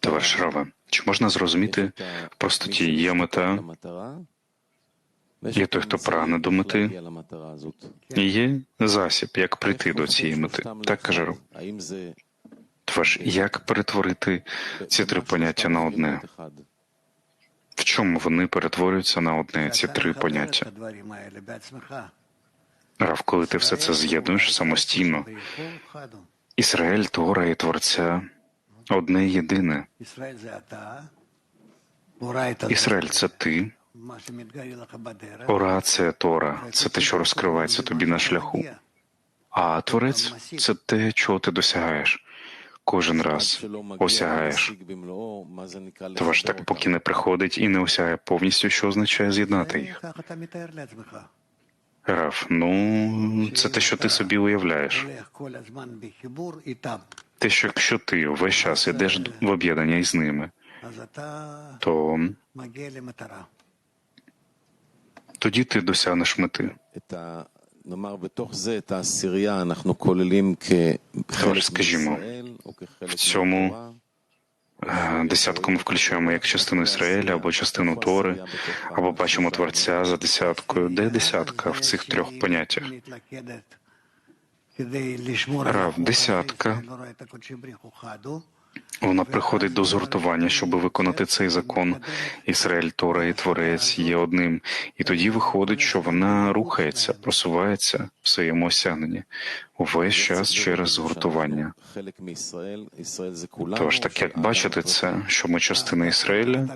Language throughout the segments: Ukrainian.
Товариш Рава, чи можна зрозуміти в простоті є мета, Є той, хто прагне до мети, і є засіб, як прийти до цієї мети? Так каже Рав. Тож, як перетворити ці три поняття на одне? В чому вони перетворюються на одне, ці три поняття? Рав, коли ти все це з'єднуєш самостійно, Ізраїль, Тора і Творця одне єдине. Ізраїль це ти, Ора це Тора, це те, що розкривається тобі на шляху. А Творець це те, чого ти досягаєш. Кожен раз осягаєш. Тож так, поки не приходить і не осягає повністю, що означає з'єднати їх. Раф, ну це те, що ти собі уявляєш те, що якщо ти весь час йдеш в об'єднання із ними, то тоді ти досягнеш мети. Тож, скажімо, в цьому е, десятку ми включаємо як частину Ізраїля або частину Тори, або бачимо Творця за десяткою. Де десятка в цих трьох поняттях? Рав, десятка. Вона приходить до згуртування, щоб виконати цей закон. Ісраїль Тора і Творець є одним, і тоді виходить, що вона рухається, просувається в своєму осягненні увесь час через згуртування. Тож так як бачите, це що ми частина Ісраїля,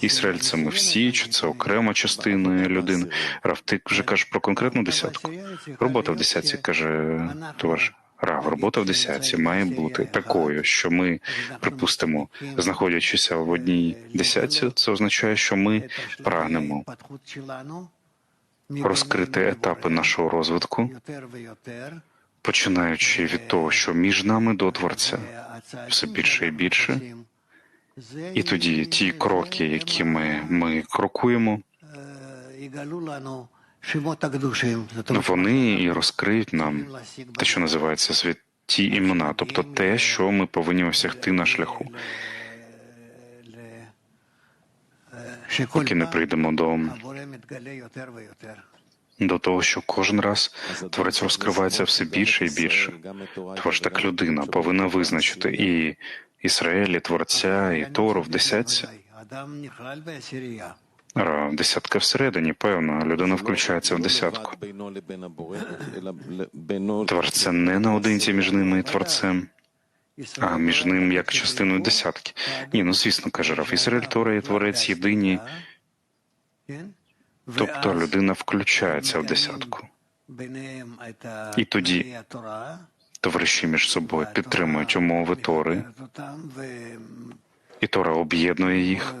Ісраїль, це ми всі, чи це окрема частина людин. Рафтик вже каже про конкретну десятку. Робота в десятці каже товариш. Рав, робота в десятці має бути такою, що ми, припустимо, знаходячися в одній десятці, це означає, що ми прагнемо розкрити етапи нашого розвитку, починаючи від того, що між нами до Творця, все більше і більше. І тоді ті кроки, які ми, ми крокуємо, вони і розкриють нам те, що називається святі імена, тобто те, що ми повинні осягти на шляху, поки не прийдемо до, до того, що кожен раз творець розкривається все більше і більше. Тож так людина повинна визначити і Ізраїль, і Творця, і Тору в десятці. Десятка всередині, певно, людина включається в десятку. Творце не наодинці між ними і творцем, а між ним як частиною десятки. Ні, ну звісно, каже Раф, Ізраїль Тора і творець єдині. Тобто людина включається в десятку. І тоді товариші між собою підтримують умови Тори, і Тора об'єднує їх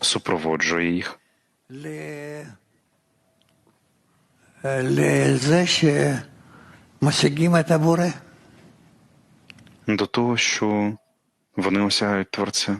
супроводжує їх. До того, що вони осягають Творця.